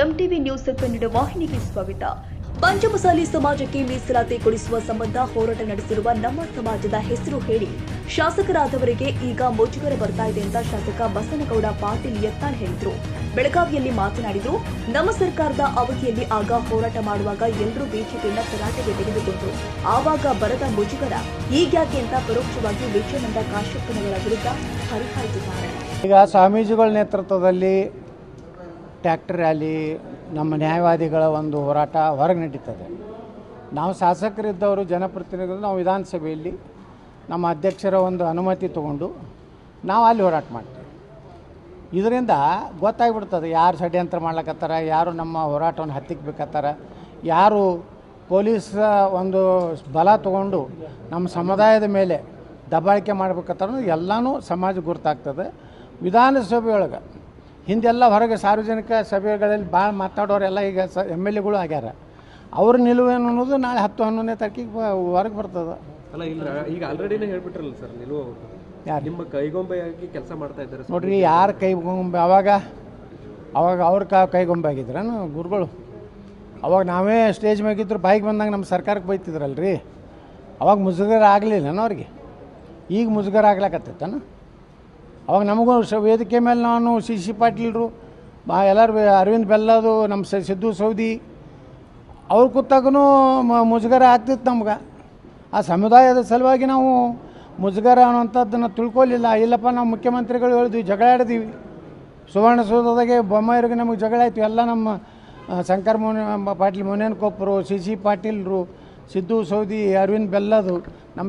MTV news Kannada ವಾಹಿನಿಗೆ ಸ್ವಾಗತ. ಪಂಚಮಸಾಲಿ ಸಮಾಜಕ್ಕೆ ಮೀಸಲಾತಿ ಕೊಡಿಸುವ ಸಂಬಂಧ ಹೋರಾಟ ನಡೆಸಿರುವ ನಮ್ಮ ಸಮಾಜದ ಹೆಸರು ಹೇಳಿ. ಶಾಸಕರಾದವರಿಗೆ ಈಗ ಮುಜುಗರ ಬರ್ತಾ ಇದೆ ಅಂತ ಶಾಸಕ ಬಸನಗೌಡ ಪಾಟೀಲ್ ಯತ್ನಾಳ್ ಹೇಳಿದ್ರು. ಬೆಳಗಾವಿಯಲ್ಲಿ ಮಾತನಾಡಿದ್ರು, ನಮ್ಮ ಸರ್ಕಾರದ ಅವಧಿಯಲ್ಲಿ ಆಗ ಹೋರಾಟ ಮಾಡುವಾಗ ಎಲ್ಲರೂ ಬಿಜೆಪಿಯನ್ನ ತರಾಟೆಗೆ ತೆಗೆದುಕೊಂಡ್ರು. ಆವಾಗ ಬರದ ಮುಜುಗರ ಈಗ್ಯಾಕೆ ಅಂತ ಪರೋಕ್ಷವಾಗಿ ವಿಜಯಾನಂದ ಕಾಶ್ಯಪ್ಪನವರ ವಿರುದ್ಧ ಹರಿಹಾಯ್ದಿದ್ದಾರೆ. ಈಗ ಸ್ವಾಮೀಜಿಗಳ ನೇತೃತ್ವದಲ್ಲಿ ಟ್ಯಾಕ್ಟರ್ ರ್ಯಾಲಿ, ನಮ್ಮ ನ್ಯಾಯವಾದಿಗಳ ಒಂದು ಹೋರಾಟ ಹೊರಗೆ ನಡೀತದೆ. ನಾವು ಶಾಸಕರಿದ್ದವರು, ಜನಪ್ರತಿನಿಧಿಗಳು, ನಾವು ವಿಧಾನಸಭೆಯಲ್ಲಿ ನಮ್ಮ ಅಧ್ಯಕ್ಷರ ಒಂದು ಅನುಮತಿ ತಗೊಂಡು ನಾವು ಅಲ್ಲಿ ಹೋರಾಟ ಮಾಡ್ತೀವಿ. ಇದರಿಂದ ಗೊತ್ತಾಗ್ಬಿಡ್ತದೆ ಯಾರು ಷಡ್ಯಂತ್ರ ಮಾಡ್ಲಕತ್ತಾರ, ಯಾರು ನಮ್ಮ ಹೋರಾಟವನ್ನು ಹತ್ತಿಕ್ಬೇಕತ್ತಾರ, ಯಾರು ಪೊಲೀಸ್ ಒಂದು ಬಲ ತಗೊಂಡು ನಮ್ಮ ಸಮುದಾಯದ ಮೇಲೆ ದಬ್ಬಾಳಿಕೆ ಮಾಡ್ಬೇಕತ್ತಾರ ಎಲ್ಲನೂ ಸಮಾಜ ಗುರುತಾಗ್ತದೆ. ವಿಧಾನಸಭೆಯೊಳಗೆ ಹಿಂದೆಲ್ಲ ಹೊರಗೆ ಸಾರ್ವಜನಿಕ ಸಭೆಗಳಲ್ಲಿ ಭಾಳ ಮಾತಾಡೋರೆಲ್ಲ ಈಗ ಸ ಎಂ ಎಲ್ ಎಗಳು ಆಗ್ಯಾರ. ಅವ್ರ ನಿಲುವೇನು ಅನ್ನೋದು ನಾಳೆ ಹತ್ತು ಹನ್ನೊಂದನೇ ತಾರೀಕಿಗೆ ಹೊರಗೆ ಬರ್ತದೆ. ಅಲ್ಲ ಇಲ್ಲ ಈಗ ಆಲ್ರೆಡಿನೇ ಹೇಳ್ಬಿಟ್ರಲ್ಲ ಸರ್ ನಿಲುವು ಯಾರು? ನಿಮ್ಮ ಕೈಗೊಂಬೆಯಾಗಿ ಕೆಲಸ ಮಾಡ್ತಾ ಇದ್ದಾರೆ ನೋಡ್ರಿ ಯಾರು ಕೈಗೊಂಬೆ ಅವಾಗ ಅವಾಗ ಅವ್ರ ಕಾ ಕೈಗೊಂಬೆ ಆಗಿದ್ರೇನು ಗುರುಗಳು. ಅವಾಗ ನಾವೇ ಸ್ಟೇಜ್ ಮ್ಯಾಗಿದ್ರು ಬಾಯಿಗೆ ಬಂದಾಗ ನಮ್ಮ ಸರ್ಕಾರಕ್ಕೆ ಬೈತಿದ್ರಲ್ರಿ. ಅವಾಗ ಮುಜುಗರ ಆಗಲಿಲ್ಲನ ಅವ್ರಿಗೆ? ಈಗ ಮುಜುಗರ ಆಗ್ಲಕತ್ತೈತನ? ಅವಾಗ ನಮಗೂ ವೇದಿಕೆ ಮೇಲೆ ನಾನು ಸಿ ಸಿ ಪಾಟೀಲ್ರು, ಬಾ ಎಲ್ಲರೂ ಅರವಿಂದ್ ಬೆಲ್ಲದು, ನಮ್ಮ ಸಿದ್ದು ಸೌದಿ, ಅವ್ರು ಕೂತಾಗೂ ಮುಜುಗರ ಆಗ್ತಿತ್ತು ನಮ್ಗೆ. ಆ ಸಮುದಾಯದ ಸಲುವಾಗಿ ನಾವು ಮುಜುಗರ ಅನ್ನೋಂಥದ್ದನ್ನು ತಿಳ್ಕೊಲಿಲ್ಲ. ಇಲ್ಲಪ್ಪ, ನಾವು ಮುಖ್ಯಮಂತ್ರಿಗಳು ಹೇಳಿದ್ವಿ, ಜಗಳ ಆಡಿದ್ವಿ. ಸುವರ್ಣಸೌಧದಾಗೆ ಬೊಮ್ಮಾಯಿರಿಗೆ ನಮಗೆ ಜಗಳ ಆಯ್ತು. ಎಲ್ಲ ನಮ್ಮ ಶಂಕರ್ ಮೋನ ಪಾಟೀಲ್ ಮೋನೇನ್ ಕೊಪ್ಪರು ಸಿ ಸಿ ಪಾಟೀಲ್ರು, ಸಿದ್ದು ಸೌದಿ, ಅರವಿಂದ್ ಬೆಲ್ಲದು, ನಮ್ಮ